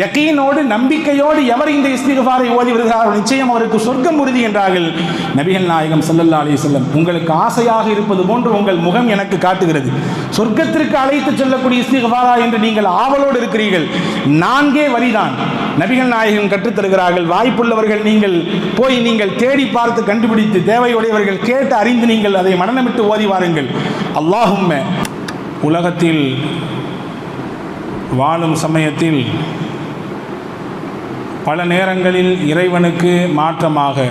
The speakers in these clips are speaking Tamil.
யக்கீனோடு நம்பிக்கையோடு எவர் இந்த இஸ்திகாரை ஓதி வருகிறாரோ நிச்சயம் அவருக்கு சொர்க்கம் உறுதி என்றார்கள். நபிகள் நாயகம் சல்லல்லா அலி செல்லம் உங்களுக்கு ஆசையாக இருப்பது போன்று உங்கள் முகம் எனக்கு காட்டுகிறது. சொர்க்கத்திற்கு அழைத்து செல்லக்கூடிய இஸ்திகாரா என்று நீங்கள் ஆவலோடு இருக்கிறீர்கள். நான்கே வரிதான். நபிகள் நாயகம் கற்றுத் தருகிறார்கள் வாய்ப்புள்ளவர்கள் நீங்கள் போய் நீங்கள் தேடி பார்த்து கண்டுபிடித்து தேவையுடையவர்கள் கேட்டு அறிந்து நீங்கள் அதை மனநமிட்டு ஓதி வாருங்கள். அல்லாஹும்ம உலகத்தில் வாழும் சமயத்தில் பல நேரங்களில் இறைவனுக்கு மாற்றமாக.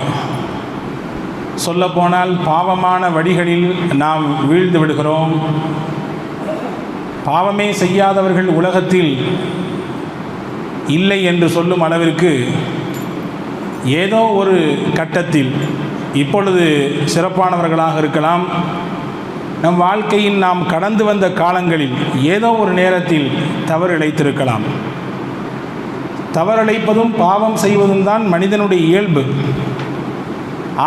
சொல்லப்போனால் பாவமான வழிகளில் நாம் வீழ்ந்து விடுகிறோம். பாவமே செய்யாதவர்கள் உலகத்தில் இல்லை என்று சொல்லும் அளவிற்கு ஏதோ ஒரு கட்டத்தில் இப்பொழுது சிறப்பானவர்களாக இருக்கலாம். நம் வாழ்க்கையில் நாம் கடந்து வந்த காலங்களில் ஏதோ ஒரு நேரத்தில் தவறு இழைத்திருக்கலாம். தவறழைப்பதும் பாவம் செய்வதும் தான் மனிதனுடைய இயல்பு.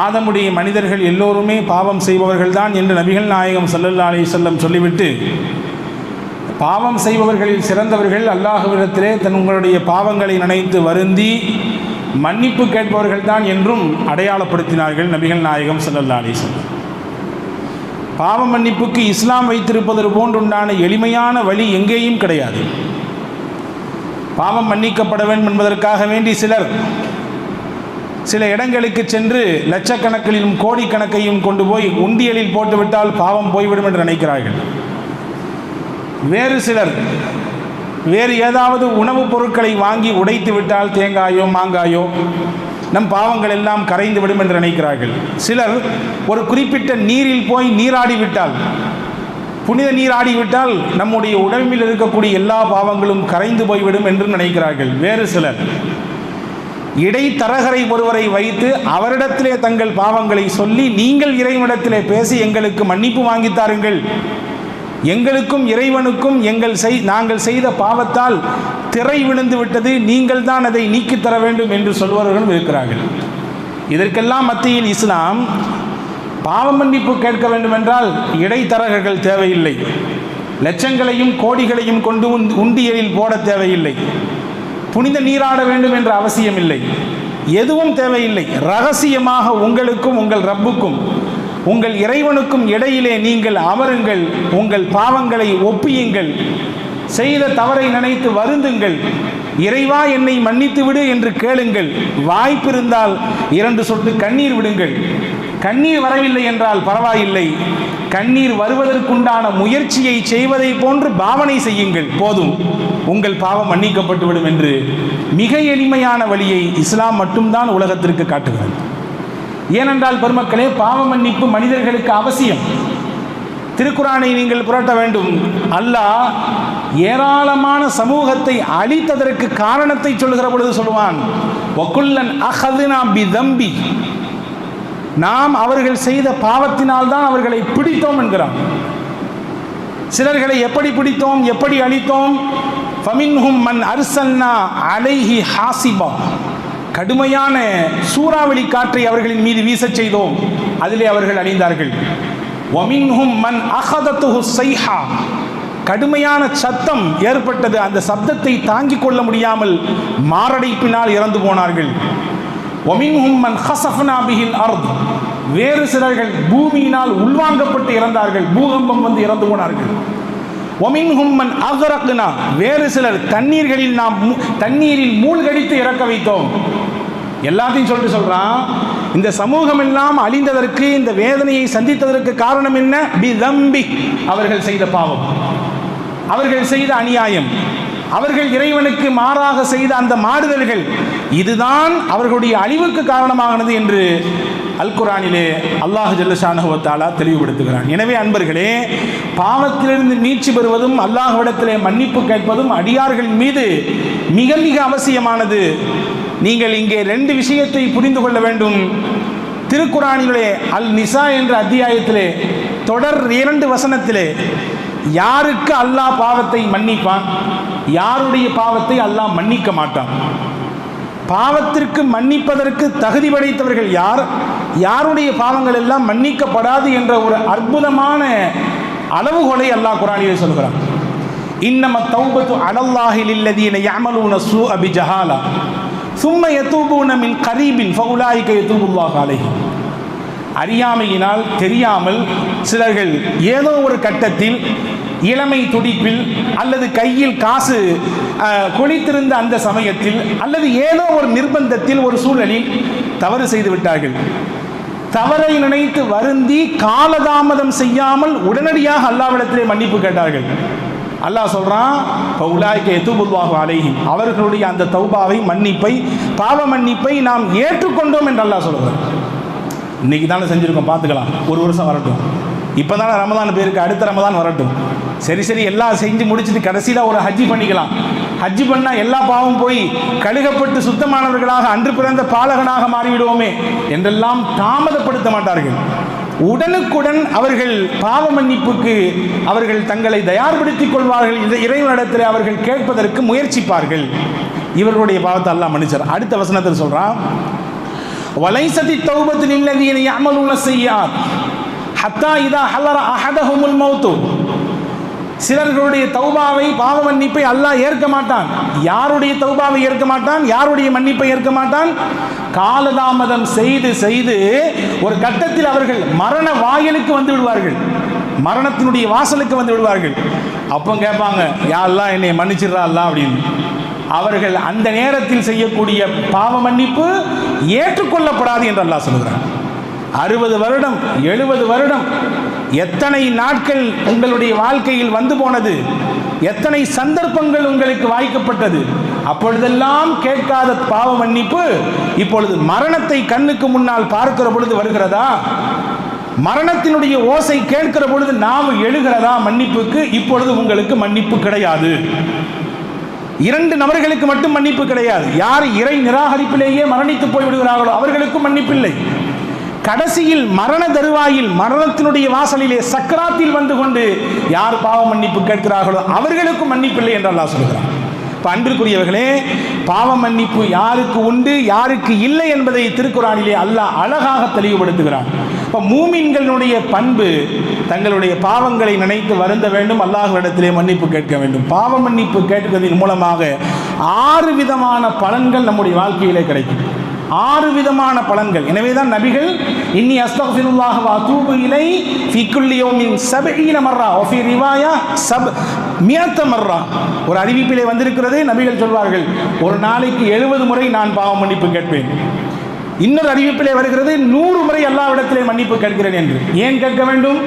ஆதமுடைய மனிதர்கள் எல்லோருமே பாவம் செய்பவர்கள்தான் என்று நபிகள் நாயகம் சல்லல்லா அலி செல்லம் சொல்லிவிட்டு பாவம் செய்பவர்களில் சிறந்தவர்கள் அல்லாஹுவிடத்திலே தன் உங்களுடைய பாவங்களை நினைத்து வருந்தி மன்னிப்பு கேட்பவர்கள்தான் என்றும் அடையாளப்படுத்தினார்கள் நபிகள் நாயகம் சல்லல்லா அலி வஸல்லம். பாவ மன்னிப்புக்கு இஸ்லாம் வைத்திருப்பது போன்றுண்டான எளிமையான வழி எங்கேயும் கிடையாது. பாவம் மன்னிக்கப்பட வேண்டும் என்பதற்காக வேண்டி சிலர் சில இடங்களுக்கு சென்று லட்சக்கணக்கிலும் கோடிக்கணக்கையும் கொண்டு போய் உண்டியலில் போட்டுவிட்டால் பாவம் போய்விடும் என்று நினைக்கிறார்கள். வேறு சிலர் வேறு ஏதாவது உணவுப் பொருட்களை வாங்கி உடைத்து விட்டால் தேங்காயோ மாங்காயோ நம் பாவங்கள் எல்லாம் கரைந்து விடும் என்று நினைக்கிறார்கள். சிலர் ஒரு குறிப்பிட்ட நீரில் போய் நீராடி விட்டால் புனித நீராடிவிட்டால் நம்முடைய உடம்பில் இருக்கக்கூடிய எல்லா பாவங்களும் கரைந்து போய்விடும் என்று நினைக்கிறார்கள். வேறு சிலர். இடைத்தரகரை ஒருவரை வைத்து அவரிடத்திலே தங்கள் பாவங்களை சொல்லி நீங்கள் இறைவனிடத்திலே பேசி எங்களுக்கு மன்னிப்பு வாங்கித் தாருங்கள். எங்களுக்கும் இறைவனுக்கும் எங்கள் செய் நாங்கள் செய்த பாவத்தால் திரை விழுந்து விட்டது. நீங்கள் தான் அதை நீக்கித் தர வேண்டும் என்று சொல்பவர்களும் இருக்கிறார்கள். இதற்கெல்லாம் மத்தியில் இஸ்லாம் பாவ மன்னிப்பு கேட்க வேண்டுமென்றால் இடைத்தரகர்கள் தேவையில்லை. லட்சங்களையும் கோடிகளையும் கொண்டு உண்- உண்டியலில் போட தேவையில்லை. புனித நீராட வேண்டும் என்ற அவசியம் இல்லை எதுவும் தேவையில்லை. ரகசியமாக உங்களுக்கும் உங்கள் ரப்புக்கும் உங்கள் இறைவனுக்கும் இடையிலே நீங்கள் அமருங்கள். உங்கள் பாவங்களை ஒப்பியுங்கள். செய்த தவறை நினைத்து வருந்துங்கள். இறைவா என்னை மன்னித்து விடு என்று கேளுங்கள். வாய்ப்பிருந்தால் இரண்டு சொட்டு கண்ணீர் விடுங்கள். கண்ணீர் வரவில்லை என்றால் பரவாயில்லை. கண்ணீர் வருவதற்குண்டான முயற்சியை செய்வதை போன்று பாவனை செய்யுங்கள். போதும். உங்கள் பாவம் மன்னிக்கப்பட்டுவிடும் என்று மிக எளிமையான வழியை இஸ்லாம் மட்டும்தான் உலகத்திற்கு காட்டுகிறது. ஏனென்றால் பெருமக்களே பாவ மன்னிப்பு மனிதர்களுக்கு அவசியம். திருக்குறானை நீங்கள் புரட்ட வேண்டும். அல்லாஹ் ஏராளமான சமூகத்தை அழித்ததற்கு காரணத்தை சொல்லுகிற பொழுது சொல்லுவான் வக்குல்லன் அஹதுனா பி தம்பி நாம் அவர்கள் செய்த பாவத்தினால் தான் அவர்களை பிடித்தோம் என்கிறான். சிலர்களை எப்படி பிடித்தோம் எப்படி அழித்தோம்? ஃபமின்ஹும் மன் அர்சன்னா அலைஹி ஹாசிபா. கடுமையான சூறாவளி காற்றை அவர்களின் மீது வீசச் செய்தோம். அதிலே அவர்கள் அழிந்தார்கள். ஒமின்ஹும் மன் அகதத்து சைஹா. கடுமையான சத்தம் ஏற்பட்டது. அந்த சப்தத்தை தாங்கிக் கொள்ள முடியாமல் மாரடைப்பினால் இறந்து போனார்கள். ஒமின்ஹும் மன் ஹசஃப்னா பிஹில் அர்த் வேறு சிலர்கள் பூமியினால் உள்வாங்கப்பட்டு இறந்தார்கள். பூகம்பம் வந்து இறந்து போனார்கள். ஒமின்ஹும் மன் அகரக்குனா வேறு சிலர் தண்ணீர்களில் நாம் தண்ணீரில் மூழ்கடித்து இறக்க வைத்தோம். எல்லாத்தையும் சொல்லிட்டு சொல்கிறான் இந்த சமூகம் எல்லாம் அழிந்ததற்கு இந்த வேதனையை சந்தித்ததற்கு காரணம் என்ன? பி தம்பி அவர்கள் செய்த பாவம். அவர்கள் செய்த அநியாயம். அவர்கள் இறைவனுக்கு மாறாக செய்த அந்த மாறுதல்கள் இதுதான் அவர்களுடைய அழிவுக்கு காரணமானது என்று அல் குரானிலே அல்லாஹ் ஜல்லஷானுவத்தாலா தெளிவுபடுத்துகிறான். எனவே அன்பர்களே பாவத்திலிருந்து மீட்சி பெறுவதும் அல்லாஹ்விடத்திலே மன்னிப்பு கேட்பதும் அடியார்கள் மீது மிக மிக அவசியமானது. நீங்கள் இங்கே ரெண்டு விஷயத்தை புரிந்து கொள்ள வேண்டும். திருக்குறானிலே அல் நிசா என்ற அத்தியாயத்திலே தொடர் இரண்டு வசனத்திலே யாருக்கு அல்லாஹ் பாவத்தை மன்னிப்பான்? யாருடைய பாவத்தை அல்லாஹ் மன்னிக்க மாட்டான்? பாவத்திற்கு மன்னிப்பதற்கு தகுதி படைத்தவர்கள் யார்? யாருடைய பாவங்கள் எல்லாம் மன்னிக்கப்படாது என்ற ஒரு அற்புதமான அளவுகொலை அல்லாஹ் குரானிலே சொல்கிறான். இன்னம தௌபத்து அடல்லாஹில் இல்லதீன யாமலூன சு அபி ஜஹாலா சும்ம யத்தூபூன மின் கரீபின் ஃபவுலாயிக்க யத்தூபுல்லாஹ் அலைஹி. அறியாமையினால் தெரியாமல் சிலர்கள் ஏதோ ஒரு கட்டத்தில் இளமை துடிப்பில் அல்லது கையில் காசு கொளித்திருந்த அந்த சமயத்தில் அல்லது ஏதோ ஒரு நிர்பந்தத்தில் ஒரு சூழலில் தவறு செய்து விட்டார்கள். தவறை நினைத்து வருந்தி காலதாமதம் செய்யாமல் உடனடியாக அல்லாவிடத்திலே மன்னிப்பு கேட்டார்கள். அல்லாஹ் சொல்றான் பவுலாய்க்க எத்துபுல்லாஹு அலைஹிம். அவர்களுடைய அந்த தௌபாவை மன்னிப்பை பாவ மன்னிப்பை நாம் ஏற்றுக்கொண்டோம் என்று அல்லாஹ் சொல்கிறார் இன்னைக்கு தானே செஞ்சுருக்கோம் பார்த்துக்கலாம். ஒரு வருஷம் வரட்டும். இப்போ தானே ரமதான் பேருக்கு அடுத்த ரமதான் வரட்டும். சரி சரி எல்லாம் செஞ்சு முடிச்சுட்டு கடைசியில் ஒரு ஹஜ்ஜி பண்ணிக்கலாம். ஹஜ்ஜி பண்ணால் எல்லா பாவம் போய் கழுகப்பட்டு சுத்தமானவர்களாக அன்று பிறந்த பாலகனாக மாறிவிடுவோமே என்றெல்லாம் தாமதப்படுத்த மாட்டார்கள். உடனுக்குடன் அவர்கள் பாவ மன்னிப்புக்கு அவர்கள் தங்களை தயார்படுத்திக் கொள்வார்கள் இந்த இறைவனிடத்தில் அவர்கள் கேட்பதற்கு முயற்சிப்பார்கள். இவர்களுடைய பாவத்தை எல்லாம் மன்னிச்சார். அடுத்த வசனத்தில் சொல்கிறான் வலைசதி தௌபத்தில் அமல் யஅமலூன செய்யார் ஹத்தா இதா ஹலர அஹதஹுமுல் மௌத்து. சிலர்களுடைய தௌபாவை பாவ மன்னிப்பை அல்லாஹ் ஏற்க மாட்டான். யாருடைய தௌபாவை ஏற்க மாட்டான்? யாருடைய மன்னிப்பை ஏற்க மாட்டான்? காலதாமதம் செய்து செய்து ஒரு கட்டத்தில் அவர்கள் மரண வாயிலுக்கு வந்து விடுவார்கள். மரணத்தினுடைய வாசலுக்கு வந்து விடுவார்கள். அப்போ கேட்பாங்க யாரெல்லாம் என்னை மன்னிச்சிடுறா அல்லா அப்படின்னு. அவர்கள் அந்த நேரத்தில் செய்யக்கூடிய பாவ மன்னிப்பு ஏற்றுக்கொள்ளப்படாது என்று அல்லாஹ் சொல்கிறான் அறுபது வருடம் எழுபது வருடம் எத்தனை நாட்கள் உங்களுடைய வாழ்க்கையில் வந்து போனது? எத்தனை சந்தர்ப்பங்கள் உங்களுக்கு வாய்க்கப்பட்டது? அப்பொழுதெல்லாம் கேட்காத பாவ மன்னிப்பு இப்பொழுது மரணத்தை கண்ணுக்கு முன்னால் பார்க்கிற பொழுது வருகிறதா? மரணத்தினுடைய ஓசை கேட்கிற பொழுது நாம் எழுகிறதா மன்னிப்புக்கு? இப்பொழுது உங்களுக்கு மன்னிப்பு கிடையாது. இரண்டு நபர்களுக்கு மட்டும் மன்னிப்பு கிடையாது. யார் இறை நிராகரிப்பிலேயே மரணித்து போய் விடுகிறார்களோ அவர்களுக்கும் மன்னிப்பில்லை. கடைசியில் மரண தருவாயில் மரணத்தினுடைய வாசலிலே சக்கராத்தில் வந்து கொண்டு யார் பாவ மன்னிப்பு கேட்கிறார்களோ அவர்களுக்கும் மன்னிப்பில்லை என்று அல்லாஹ் சொல்கிறார் இப்போ அன்பிற்குரியவர்களே பாவ மன்னிப்பு யாருக்கு உண்டு யாருக்கு இல்லை என்பதை திருக்குறானிலே அல்லாஹ் அழகாக தெளிவுபடுத்துகிறான். இப்போ மூமின்களுடைய பண்பு தங்களுடைய பாவங்களை நினைத்து வருந்த வேண்டும் அல்லாஹ்விடத்திலே மன்னிப்பு கேட்க வேண்டும். பாவ மன்னிப்பு கேட்பதன் மூலமாக ஆறு விதமான பலன்கள் நம்முடைய வாழ்க்கையிலே கிடைக்கும். ஆறு விதமான பலன்கள். எனவே தான் நபிகள் இன்னி அஸ்தக்ஃபிருல்லாஹ் வா அதூபு இலை ஃபீ குல்லி யௌமின் சபஈன மர்ரா ஒஃபி ரிவாயா சப் மியத்த மர்ரா. ஒரு அறிவிப்பிலே வந்திருக்கிறது நபிகள் சொல்வார்கள் ஒரு நாளைக்கு எழுபது முறை நான் பாவம் மன்னிப்பு கேட்பேன். இன்னொரு அறிவிப்பிலே வருகிறது நூறு முறை எல்லாவிடத்திலே மன்னிப்பு கேட்கிறேன் என்று. ஏன் கேட்க வேண்டும்?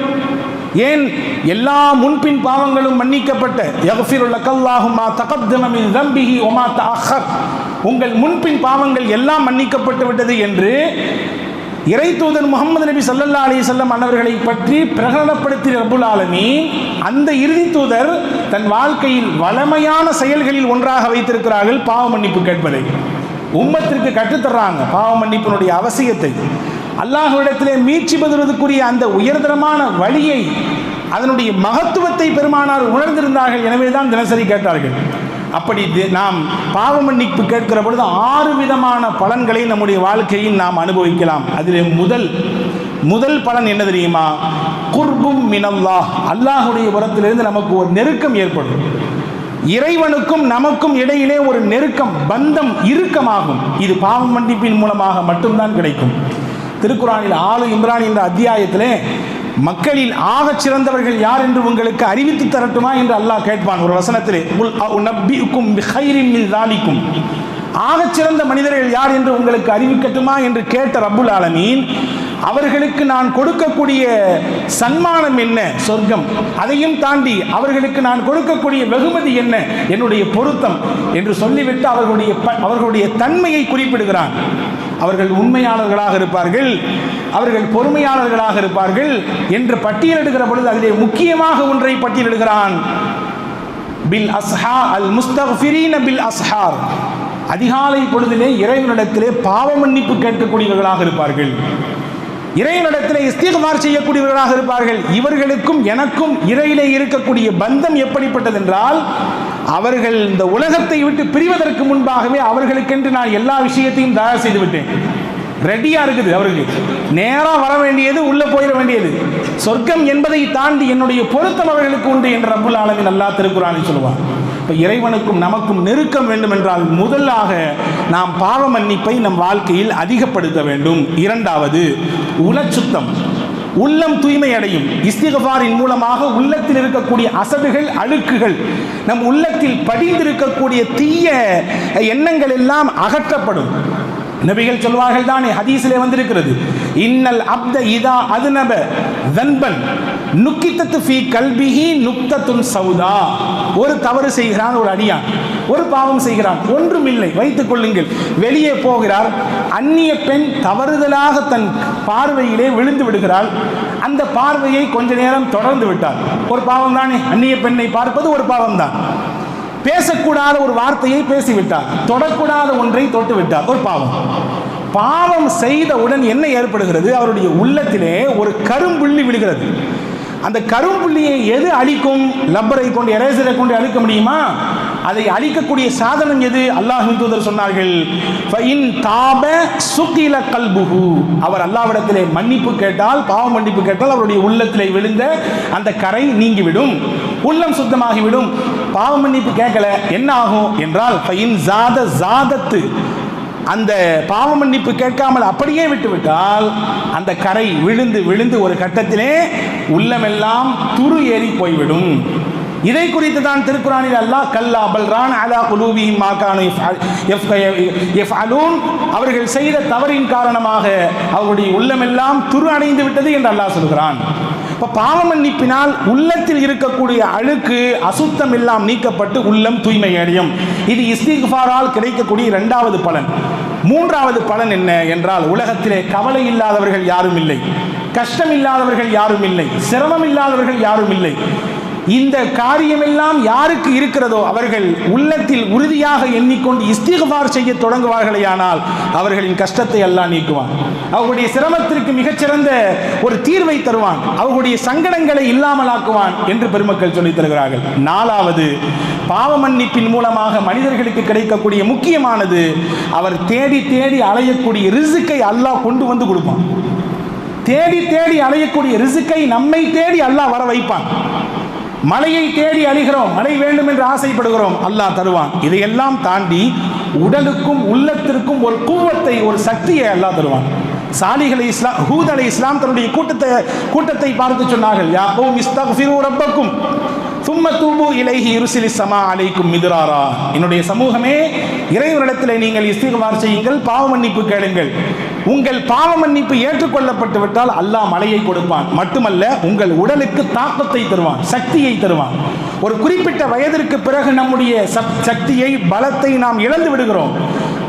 ஏன் எல்லா முன்பின் பாவங்களும் மன்னிக்கப்பட்ட? மா உங்கள் முன்பின் பாவங்கள் எல்லாம் மன்னிக்கப்பட்டு விட்டது என்று இறை தூதர் முகமது நபி சல்லல்லா அலி சொல்லம் அன்னவர்களை பற்றி பிரகடனப்படுத்திய ரபுல் ஆலமி அந்த இறுதி தூதர் தன் வாழ்க்கையில் வளமையான செயல்களில் ஒன்றாக வைத்திருக்கிறார்கள் பாவ மன்னிப்பு கேட்பதை. உம்மத்திற்கு கற்றுத்தர்றாங்க பாவ மன்னிப்பினுடைய அவசியத்தை. அல்லாஹுவிடத்திலே மீட்சி பெறுவதற்குரிய அந்த உயர்தரமான வழியை அதனுடைய மகத்துவத்தை பெருமானார் உணர்ந்திருந்தார்கள். எனவே தான் தினசரி கேட்டார்கள். அப்படி நாம் பாவ மன்னிப்பு கேட்கிற பொழுது ஆறு விதமான பலன்களை நம்முடைய வாழ்க்கையில் நாம் அனுபவிக்கலாம். அதிலே முதல் முதல் பலன் என்ன தெரியுமா? குர்பும் மினல்லா அல்லாஹுடைய புறத்திலிருந்து நமக்கு ஒரு நெருக்கம் ஏற்படும். இறைவனுக்கும் நமக்கும் இடையிலே ஒரு நெருக்கம் பந்தம் இறுக்கமாகும். இது பாவ மன்னிப்பின் மூலமாக மட்டும்தான் கிடைக்கும். திருக்குறானில் ஆளு இம்ரான் என்ற அத்தியாயத்திலே மக்களில் ஆகச் சிறந்தவர்கள் யார் என்று உங்களுக்கு அறிவித்து தரட்டுமா என்று அல்லாஹ் கேட்பான். ஒரு வசனத்திலே உல் மின் தாலிக்கும். ஆகச் சிறந்த மனிதர்கள் யார் என்று உங்களுக்கு அறிவிக்கட்டுமா என்று கேட்ட ரபுல் ஆலமீன் அவர்களுக்கு நான் கொடுக்கக்கூடிய சன்மானம் என்ன? சொர்க்கம். அதையும் தாண்டி அவர்களுக்கு நான் கொடுக்கக்கூடிய வெகுமதி என்ன? என்னுடைய பொருத்தம் என்று சொல்லிவிட்டு அவர்களுடைய ப- அவர்களுடைய தன்மையை குறிப்பிடுகிறான். அவர்கள் உண்மையாளர்களாக இருப்பார்கள். அவர்கள் பொறுமையாளர்களாக இருப்பார்கள் என்று பட்டியலிடுகிற பொழுது அதிலே முக்கியமாக ஒன்றை பட்டியலிடுகிறான் பில் அஸ்ஹா அல் முஸ்தஃபிரீன பில் அஸ்ஹார். அதிகாலை பொழுதிலே இறைவனிடத்திலே பாவ மன்னிப்பு கேட்கக்கூடியவர்களாக இருப்பார்கள். இறைவனிடத்திலே இஸ்திகுமார் செய்யக்கூடியவர்களாக இருப்பார்கள். இவர்களுக்கும் எனக்கும் இறையிலே இருக்கக்கூடிய பந்தம் எப்படிப்பட்டது என்றால் அவர்கள் இந்த உலகத்தை விட்டு பிரிவதற்கு முன்பாகவே அவர்களுக்கென்று நான் எல்லா விஷயத்தையும் தயார் செய்து விட்டேன் ரெடியா இருக்குது அவருக்கு நேரா வர வேண்டியது உள்ள போயிட வேண்டியது. சொர்க்கம் என்பதை தாண்டி என்னுடைய பொருத்தம் அவர்களுக்கு உண்டு என்று ரப்புல் ஆலமின் நல்லா திருக்குறானில் சொல்லுவான். இப்போ இறைவனுக்கும் நமக்கும் நெருக்கம் வேண்டுமென்றால் முதலாக நாம் பாவ மன்னிப்பை நம் வாழ்க்கையில் அதிகப்படுத்த வேண்டும். இரண்டாவது உலச்சுத்தம். உள்ளம் தூய்மை அடையும். இஸ்திகபாரின் மூலமாக உள்ளத்தில் இருக்கக்கூடிய அசடுகள் அழுக்குகள் நம் உள்ளத்தில் படிந்திருக்கக்கூடிய தீய எண்ணங்கள் எல்லாம் அகற்றப்படும். நபிகள் சொல்வார்கள் தானே ஹதீஸிலே வந்திருக்கிறது. இன்னல் அப்த இதா அதுநப தன்பன் நுக்கித்தத்து ஃபீ கல்பிஹி நுக்தத்துன் சவுதா. ஒரு தவறு செய்கிறான் ஒரு அடியான். ஒரு பாவம் செய்கிறான். ஒன்றுமில்லை வைத்துக் கொள்ளுங்கள். வெளியே போகிறார். அந்நிய பெண் தவறுதலாக தன் பார்வையிலே விழுந்து விடுகிறாள். அந்த பார்வையை கொஞ்ச நேரம் தொடர்ந்து விட்டார். ஒரு பாவம் தானே அந்நிய பெண்ணை பார்ப்பது ஒரு பாவம் தான் பேசக்கூடாத ஒரு வார்த்தையை பேசிவிட்டார். தொடக்கூடாத ஒன்றை தொட்டு விட்டார் ஒரு பாவம். பாவம் செய்தவுடன் என்ன ஏற்படுகிறது? அவருடைய உள்ளத்திலே ஒரு கரும்புள்ளி விழுகிறது. அந்த கரும்புள்ளியை எது அழிக்கும்? லப்பரை கொண்டு எரேசரை கொண்டு அழிக்க முடியுமா? அதை அழிக்கக்கூடிய சாதனம் எது? அல்லாஹின் தூதர் சொன்னார்கள் ஃபைன் தாப சுகில கல்புகு அவர் அல்லாவிடத்திலே மன்னிப்பு கேட்டால் பாவ மன்னிப்பு கேட்டால் அவருடைய உள்ளத்திலே விழுந்த அந்த கரை நீங்கிவிடும். உள்ளம் சுத்தமாகிவிடும். பாவ மன்னிப்பு கேட்கல என்ன ஆகும் என்றால் ஃபைன் ஜாத ஜாதத்து. அந்த பாவ மன்னிப்பு கேட்காமல் அப்படியே விட்டுவிட்டால் அந்த கரை விழுந்து விழுந்து ஒரு கட்டத்திலே உள்ளமெல்லாம் துரு ஏறி போய்விடும். இதை குறித்து தான் திருக்குறானில் அல்லாஹ் கல்லா பல்ரான் அலா குலூபிஹிம் மாகானு அலூன் அவர்கள் செய்த தவறின் காரணமாக அவருடைய உள்ளமெல்லாம் துரு அடைந்து விட்டது என்று அல்லாஹ் சொல்கிறான். இப்போ பாவ மன்னிப்பினால் உள்ளத்தில் இருக்கக்கூடிய அழுக்கு அசுத்தம் எல்லாம் நீக்கப்பட்டு உள்ளம் தூய்மை அடையும் இது இஸ்திக்ஃபாரால் கிடைக்கக்கூடிய இரண்டாவது பலன். மூன்றாவது பலன் என்ன என்றால் உலகத்திலே கவலை இல்லாதவர்கள் யாரும் இல்லை. கஷ்டம் இல்லாதவர்கள் யாரும் இல்லை. சிரமம் இல்லாதவர்கள் யாரும் இல்லை. இந்த காரியமெல்லாம் யாருக்கு இருக்கிறதோ அவர்கள் உள்ளத்தில் உறுதியாக எண்ணிக்கொண்டு இஸ்திகபார் செய்ய தொடங்குவார்களேயானால் அவர்களின் கஷ்டத்தை எல்லாம் நீக்குவான். அவர்களுடைய சிரமத்திற்கு மிகச்சிறந்த ஒரு தீர்வை தருவான். அவர்களுடைய சங்கடங்களை இல்லாமலாக்குவான் என்று பெருமக்கள் சொல்லித் தருகிறார்கள். நாலாவது பாவ மன்னிப்பின் மூலமாக மனிதர்களுக்கு கிடைக்கக்கூடிய முக்கியமானது அவர் தேடி தேடி அலையக்கூடிய ரிசுக்கை அல்லாஹ் கொண்டு வந்து கொடுப்பான். தேடி தேடி அலையக்கூடிய ரிசுக்கை நம்மை தேடி அல்லாஹ் வர வைப்பான். மலையை தேடி அழிகிறோம். மழை வேண்டும் என்று ஆசைப்படுகிறோம். அல்லாஹ் தருவான். இதையெல்லாம் தாண்டி உடலுக்கும் உள்ளத்திற்கும் ஒரு கூவத்தை ஒரு சக்தியை அல்லாஹ் தருவான். சாலிகளை இஸ்லாம் ஹூத் அலை இஸ்லாம் தன்னுடைய கூட்டத்தை கூட்டத்தை பார்த்து சொன்னார்கள். யாக்கும் இஸ்தக்ஃபிரு ரப்பக்கும். சும்ம தூபு இலைஹி இருசிலி சமா அலைக்கும் மிதுராரா. என்னுடைய சமூகமே இறைவனிடத்தில் நீங்கள் இஸ்திகமார் செய்யுங்கள் பாவ மன்னிப்பு கேளுங்கள். உங்கள் பாவ மன்னிப்பு ஏற்றுக்கொள்ளப்பட்டு விட்டால் அல்லாஹ் மலையை கொடுப்பான். மட்டுமல்ல உங்கள் உடலுக்கு தாக்கத்தை தருவான் சக்தியை தருவான். ஒரு குறிப்பிட்ட வயதிற்கு பிறகு நம்முடைய சக்தியை பலத்தை நாம் இழந்து விடுகிறோம்.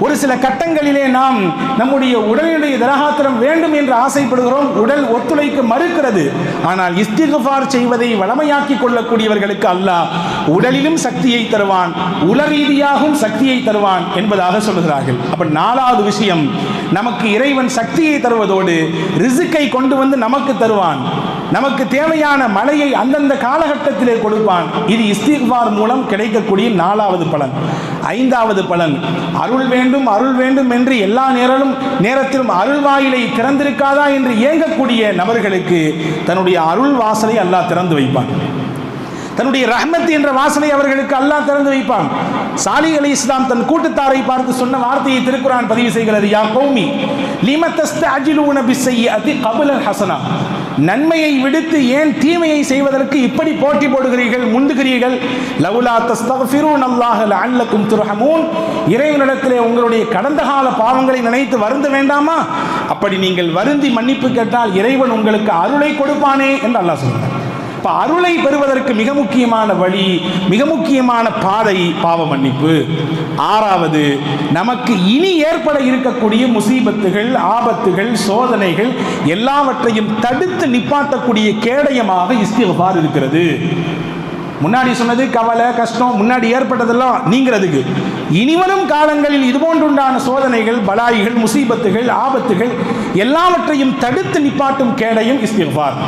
ஒரு சில கட்டங்களிலே நாம் நம்முடைய உடலினுடைய திரகாத்திரம் வேண்டும் என்று ஆசைப்படுகிறோம். உடல் ஒத்துழைக்க மறுக்கிறது. ஆனால் இஸ்திகுபார் செய்வதை வளமையாக்கி கொள்ளக்கூடியவர்களுக்கு அல்லாஹ் உடலிலும் சக்தியை தருவான் உல ரீதியாகவும் சக்தியை தருவான் என்பதாக சொல்கிறார்கள். அப்ப நாலாவது விஷயம் நமக்கு இறைவன் சக்தியை தருவதோடு ரிசுக்கை கொண்டு வந்து நமக்கு தருவான். நமக்கு தேவையான மழையை அந்தந்த காலகட்டத்திலே கொடுப்பான். இது இஸ்திக்வார் மூலம் கிடைக்கக்கூடிய நாலாவது பலன். ஐந்தாவது பலன் அருள் வேண்டும் அருள் வேண்டும் என்று எல்லா நேரலும் நேரத்திலும் அருள் வாயிலை திறந்திருக்காதா என்று இயங்கக்கூடிய நபர்களுக்கு தன்னுடைய அருள் வாசலை அல்லாஹ் திறந்து வைப்பான். தன்னுடைய ரஹ்மத் என்ற வாசனை அவர்களுக்கு அல்லாஹ் திறந்து வைப்பான். சாலி அலி இஸ்லாம் தன் கூட்டத்தாரை பார்த்து சொன்ன வார்த்தையை திருக்குறான் பதிவு செய்கிறது யா கௌமி லிம செய்ய அதி கபல ஹசனா? நன்மையை விடுத்து ஏன் தீமையை செய்வதற்கு இப்படி போட்டி போடுகிறீர்கள் முந்துகிறீர்கள்? லவுலா தஸ்தக்ஃபிரூன் அல்லாஹ் லஅல்லக்கும் துர்ஹமூன். இறைவனிடத்திலே உங்களுடைய கடந்த கால பாவங்களை நினைத்து வருந்த வேண்டாமா? அப்படி நீங்கள் வருந்தி மன்னிப்பு கேட்டால் இறைவன் உங்களுக்கு அருளை கொடுப்பானே என்று அல்லாஹ் சொல்கிறார் அப்ப அருளை பெறுவதற்கு மிக முக்கியமான வழி மிக முக்கியமான பாதை பாவ மன்னிப்பு. ஆறாவது நமக்கு இனி ஏற்பட இருக்கக்கூடிய முசீபத்துகள் ஆபத்துகள் சோதனைகள் எல்லாவற்றையும் தடுத்து நிப்பாட்டக்கூடிய கேடயமாக இஸ்திகபார் இருக்கிறது. முன்னாடி சொன்னது கவலை கஷ்டம் முன்னாடி ஏற்பட்டதெல்லாம் நீங்கிறதுக்கு. இனிவரும் காலங்களில் இதுபோன்றுண்டான சோதனைகள் பலாய்கள் முசீபத்துகள் ஆபத்துகள் எல்லாவற்றையும் தடுத்து நிப்பாட்டும் கேடயம் இஸ்திகபார்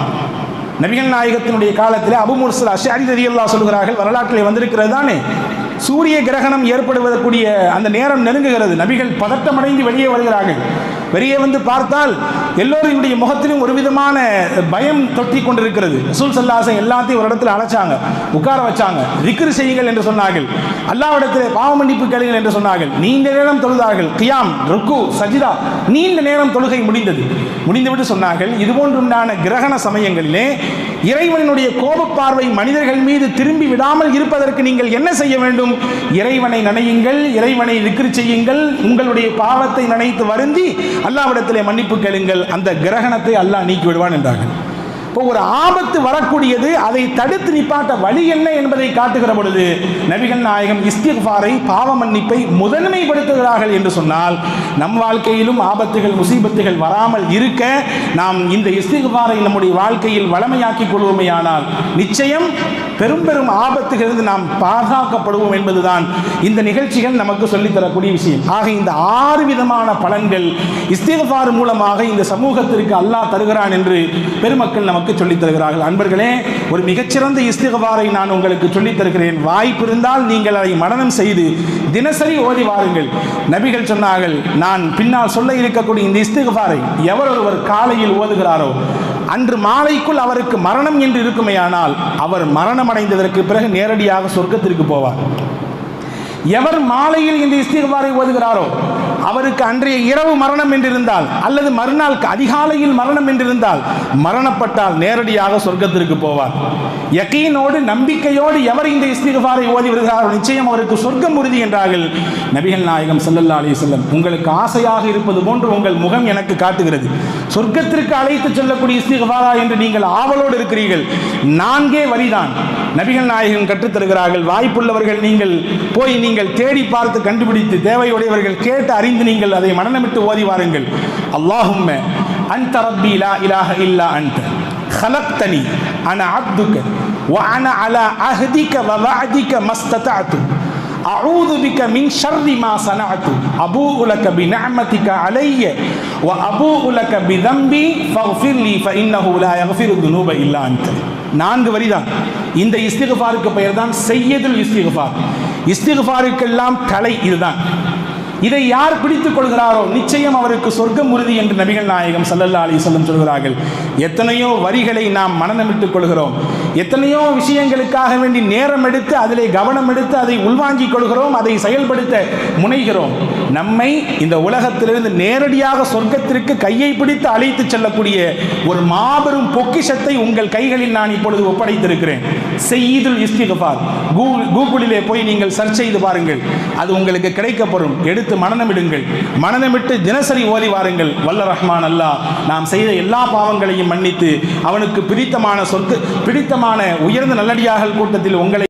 நபிகள் நாயகத்தினுடைய காலத்தில் அபுமுர்சல் அஷாரி ரதியல்லா சொல்கிறார்கள் வரலாற்றிலே வந்திருக்கிறது தானே? சூரிய கிரகணம் ஏற்படுவதற்குரிய அந்த நேரம் நெருங்குகிறது. நபிகள் பதட்டமடைந்து வெளியே வருகிறார்கள். வெளியே வந்து பார்த்தால் எல்லோருடைய முகத்திலும் ஒரு விதமான பயம் தொட்டி கொண்டிருக்கிறது. ரசூல் சல்லாசன் எல்லாத்தையும் ஒரு இடத்துல அழைச்சாங்க உட்கார வச்சாங்க. திக்ரு செய்யுங்கள் என்று சொன்னார்கள். அல்லாவிடத்தில் பாவ மன்னிப்பு கேளுங்கள் என்று சொன்னார்கள். நீண்ட நேரம் தொழுதார்கள். கியாம் ருக்கு சஜிதா நீண்ட நேரம் தொழுகை முடிந்தது. முடிந்துவிட்டு சொன்னார்கள் இதுபோன்றுண்டான கிரகண சமயங்களிலே இறைவனுடைய கோப பார்வை மனிதர்கள் மீது திரும்பி விடாமல் இருப்பதற்கு நீங்கள் என்ன செய்ய வேண்டும்? இறைவனை நினையுங்கள் இறைவனை விக்கிரி செய்யுங்கள் உங்களுடைய பாவத்தை நினைத்து வருந்தி அல்லாவிடத்திலே மன்னிப்பு கேளுங்கள். அந்த கிரகணத்தை அல்லாஹ் நீக்கி விடுவான் என்றார்கள். இப்போ ஒரு ஆபத்து வரக்கூடியது அதை தடுத்து நிப்பாட்ட வழி என்ன என்பதை காட்டுகிற பொழுது நபிகள் நாயகம் இஸ்திஃபாரை பாவ மன்னிப்பை முதன்மைப்படுத்துகிறார்கள் என்று சொன்னால் நம் வாழ்க்கையிலும் ஆபத்துகள் முசீபத்துகள் வராமல் இருக்க நாம் இந்த இஸ்திஃபாரை நம்முடைய வாழ்க்கையில் வளமையாக்கிக் கொள்வோமேயானால் நிச்சயம் பெரும் பெரும் ஆபத்துகளிலிருந்து நாம் பாதுகாக்கப்படுவோம் என்பதுதான் இந்த நிகழ்ச்சிகள் நமக்கு சொல்லித்தரக்கூடிய விஷயம். ஆக இந்த ஆறு விதமான பலன்கள் இஸ்திஃபார் மூலமாக இந்த சமூகத்திற்கு அல்லாஹ் தருகிறான் என்று பெருமக்கள் நமக்கு சொல்லித் தருகிறார்கள். அன்பர்களே ஒரு மிகச்சிறந்த இஸ்திஃபாரை நான் உங்களுக்கு சொல்லித் தருகிறேன். வாய்ப்பு இருந்தால் நீங்கள் அதை மனனம் செய்து தினசரி ஓதி வாருங்கள். நபிகள் சொன்னார்கள் நான் பின்னால் சொல்ல இருக்கக்கூடிய இந்த இஸ்திஃபாரை எவர் ஒருவர் காலையில் ஓதுகிறாரோ அன்று மாலைக்குள் அவருக்கு மரணம் என்று இருக்குமேயானால் அவர் மரணம் அடைந்ததற்கு பிறகு நேரடியாக சொர்க்கத்திற்கு போவார். எவர் மாலையில் இந்த இஸ்திகாரை ஓதுகிறாரோ அவருக்கு அன்றைய இரவு மரணம் என்றிருந்தால் அல்லது மறுநாள் அதிகாலையில் மரணம் என்றிருந்தால் மரணப்பட்டால் நேரடியாக சொர்க்கத்திற்கு போவார். யக்கீனோடு நம்பிக்கையோடு எவர் இந்த இஸ்திகபாரை ஓதி வருகிறாரோ நிச்சயம் அவருக்கு சொர்க்கம் உறுதி என்றார்கள். நபிகள் நாயகம் சல்லல்லா அலி செல்லம் உங்களுக்கு ஆசையாக இருப்பது போன்று உங்கள் முகம் எனக்கு காட்டுகிறது. சொர்க்கத்திற்கு அழைத்து செல்லக்கூடிய இஸ்திகபாரா என்று நீங்கள் ஆவலோடு இருக்கிறீர்கள். நான்கே வரிதான். நபிகள் நாயகம் கற்றுத் தருகிறார்கள் வாய்ப்புள்ளவர்கள் நீங்கள் போய் நீங்கள் தேடி பார்த்து கண்டுபிடித்து தேவையுடையவர்கள் கேட்டு அறிந்து நீங்கள் அதை மனநமிட்டு ஓதி வாருங்கள் அல்லாஹும்ம அன்த ரப்பி லா இலாஹ இல்லா அன்த خلقتني انا عبدك وانا على عهدك ووعدك ما استطعت أعوذ بك من شر ما صنعت أبوء لك بنعمتك علي وأبوء لك بذنبي فاغفر لي فإنه لا يغفر الذنوب إلا أنت நான்கு வரிதான் இந்த இஸ்திகுஃபாருக்கு பெயர் தான் செய்யதில் இஸ்திகுஃபார். இஸ்திகுஃபாருக்கெல்லாம் தலை இதுதான். இதை யார் பிடித்துக் கொள்கிறாரோ நிச்சயம் அவருக்கு சொர்க்கம் உறுதி என்று நபிகள் நாயகம் சல்லல்லா அலி சொல்லும் சொல்கிறார்கள். எத்தனையோ வரிகளை நாம் மனநமிட்டுக் கொள்கிறோம். எத்தனையோ விஷயங்களுக்காக வேண்டி நேரம் எடுத்து அதிலே கவனம் எடுத்து அதை உள்வாங்கிக் கொள்கிறோம் அதை செயல்படுத்த முனைகிறோம். நம்மை இந்த உலகத்திலிருந்து நேரடியாக சொர்க்கத்திற்கு கையை பிடித்து அழைத்து செல்லக்கூடிய ஒரு மாபெரும் பொக்கிஷத்தை உங்கள் கைகளில் நான் இப்பொழுது ஒப்படைத்திருக்கிறேன். செய்யுதுல் இஸ்திகபார் கூகுள் கூகுளிலே போய் நீங்கள் சர்ச் செய்து பாருங்கள். அது உங்களுக்கு கிடைக்கப்படும் எடுத்து மனநமிடுங்கள். மனநமிட்டு தினசரி ஓதி வாருங்கள். வல்ல ரஹ்மான் அல்லா நாம் செய்த எல்லா பாவங்களையும் மன்னித்து அவனுக்கு பிடித்தமான சொத்து பிடித்தமான உயர்ந்த நல்லடியார்கள் கூட்டத்தில் உங்களை